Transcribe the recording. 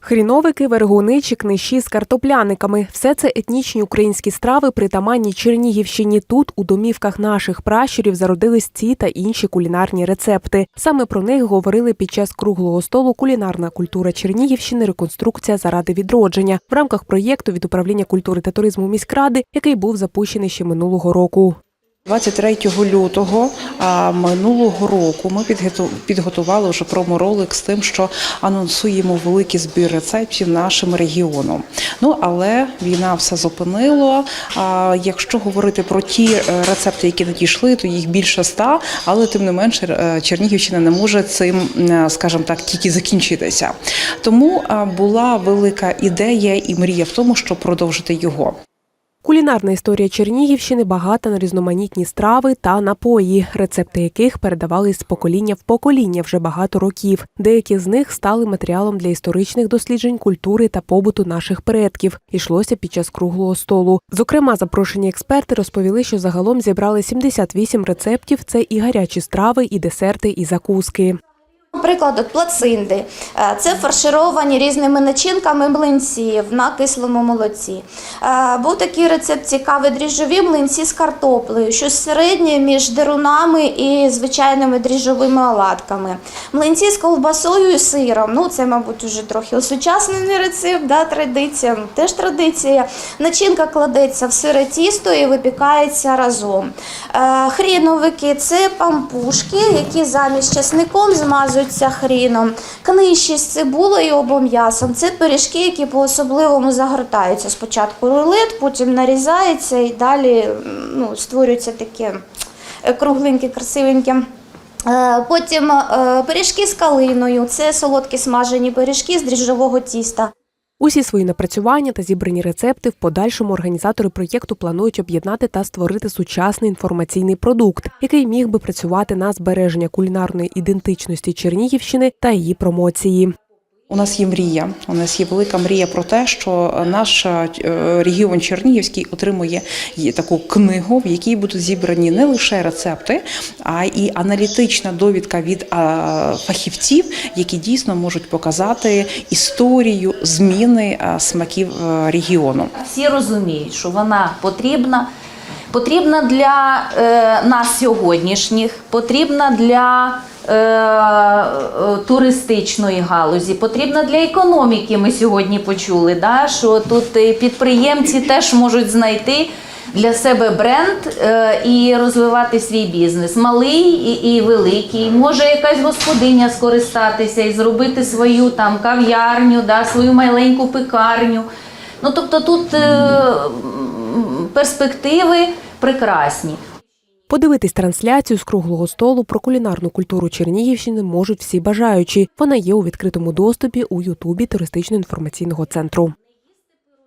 Хріновики, вергуни чи книші з картопляниками – все це етнічні українські страви, притаманні Чернігівщині. Тут, у домівках наших пращурів, зародились ці та інші кулінарні рецепти. Саме про них говорили під час круглого столу «Кулінарна культура Чернігівщини. Реконструкція заради відродження» в рамках проєкту від управління культури та туризму міськради, який був запущений ще минулого року. 23 лютого минулого року ми підготу- підготували вже проморолик з тим, що анонсуємо великий збір рецептів нашим регіоном. Ну але війна все зупинила. Якщо говорити про ті е, рецепти, які надійшли, то їх більше ста, але тим не менше е, Чернігівщина не може цим, е, скажімо так, тільки закінчитися. Тому була велика ідея і мрія в тому, щоб продовжити його. Кулінарна історія Чернігівщини багата на різноманітні страви та напої, рецепти яких передавались з покоління в покоління вже багато років. Деякі з них стали матеріалом для історичних досліджень культури та побуту наших предків. Ішлося під час круглого столу. Зокрема, запрошені експерти розповіли, що загалом зібрали 78 рецептів. Це і гарячі страви, і десерти, і закуски. Наприклад, от плацинди Е, це фаршировані різними начинками млинці на кислому молоці. Е, Був такий рецепт цікавий дріжджові млинці з картоплею, щось середнє між дерунами і звичайними дріжджовими оладками. Млинці з ковбасою і сиром. Ну, це, мабуть, уже трохи осучаснений рецепт, да, традиція, теж традиція. Начинка кладеться в сире тісто і випікається разом. Е, Хріновики це пампушки, які замість часником змазуються хріном. Книжі з цибулею або м'ясом. Це пиріжки, які по-особливому загортаються. Спочатку рулет, потім нарізається і далі ну, створюється таке е, кругленьке, красивеньке. Е, Потім е, пиріжки з калиною, це солодкі смажені пиріжки з дріжджового тіста. Усі свої напрацювання та зібрані рецепти в подальшому організатори проєкту планують об'єднати та створити сучасний інформаційний продукт, який міг би працювати на збереження кулінарної ідентичності Чернігівщини та її промоції. У нас є мрія. У нас є велика мрія про те, що наш е, регіон Чернігівський отримує таку книгу, в якій будуть зібрані не лише рецепти, а і аналітична довідка від фахівців, які дійсно можуть показати історію зміни смаків е, регіону. Всі розуміють, що вона потрібна. Потрібна для е, нас сьогоднішніх, потрібна для е, е, туристичної галузі, потрібна для економіки. Ми сьогодні почули, да, що тут підприємці теж можуть знайти для себе бренд і розвивати свій бізнес. Малий і, і великий. Може якась господиня скористатися і зробити свою там кав'ярню, да, свою маленьку пекарню. Ну тобто тут е, перспективи прекрасні. Подивитись трансляцію з круглого столу про кулінарну культуру Чернігівщини можуть всі бажаючі. Вона є у відкритому доступі у Ютубі туристично-інформаційного центру.